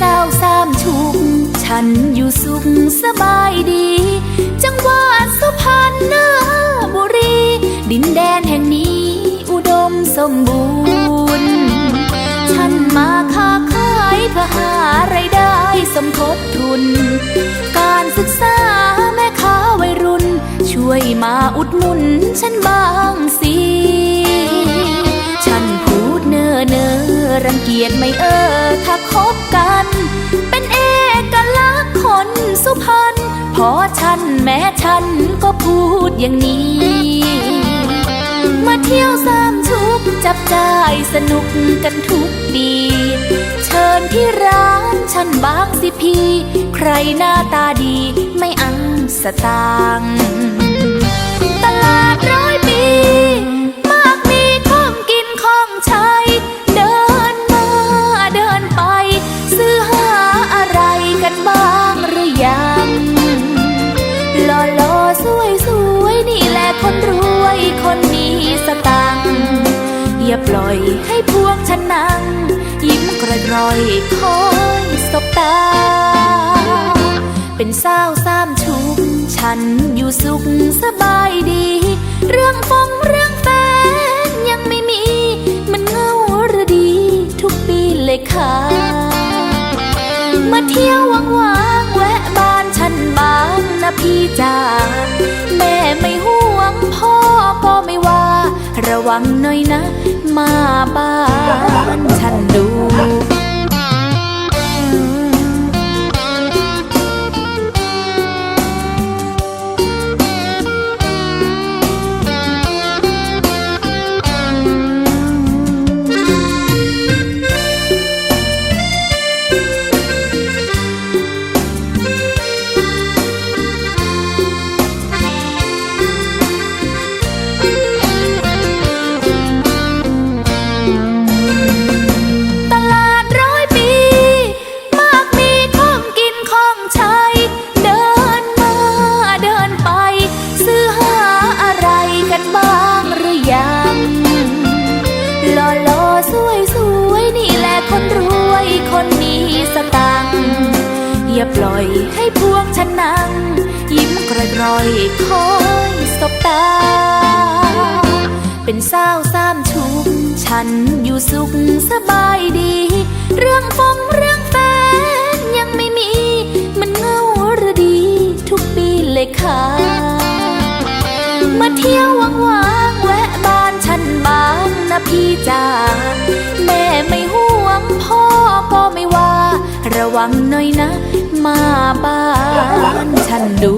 สาสามชุก ฉันอยู่สุขสบายดี จังหวัดสุพรรณบุรี ดินแดนแห่งนี้ อุดมสมบูรณ์ ฉันมาค้าขายเพื่อหาไรายได้สมทบทุน การศึกษาแม่ค้าวัยรุ่น ช่วยมาอุดหนุนฉันบ้างสิ รังเกียจไม่เออถ้าคบกัน เป็นเอกลักษณ์คนสุพรรณพราะฉันแม้ฉันก็พูดอย่างนี้ มาเที่ยวสามชุกจับจ่ายสนุกกันทุกปี เชิญที่ร้านฉันบางสิพี่ใครหน้าตาดีไม่อังสตางค์ สตังค์อย่าปล่อยให้พวกฉันนั่ง ยิ้มกระกรอยคอยสบตา เป็นสาวสามชุกฉันอยู่สุขสบายดี เรื่องฟงเรื่องแฟนยังไม่มี มันเงาหรือดี ทุกปีเลยค่ะ มาเที่ยว ระวังหน่อยนะ มาบ้านฉันดู ปล่อยให้พวกฉันนั่ง ยิ้มกระกรอยคอยสบตา เป็นสาวสามชุกฉันอยู่สุขสบายดี เรื่องฟงเรื่องแฟนยังไม่มี มันเงาหรือดี ทุกปีเลยค่ะ มาเที่ยวว่างๆแวะบ้านฉันบ้างนะพี่จ๋าแม่ไม่ห่วงพ่อก็ไม่ว่า ระวังหน่อยนะ มาบ้านฉันดู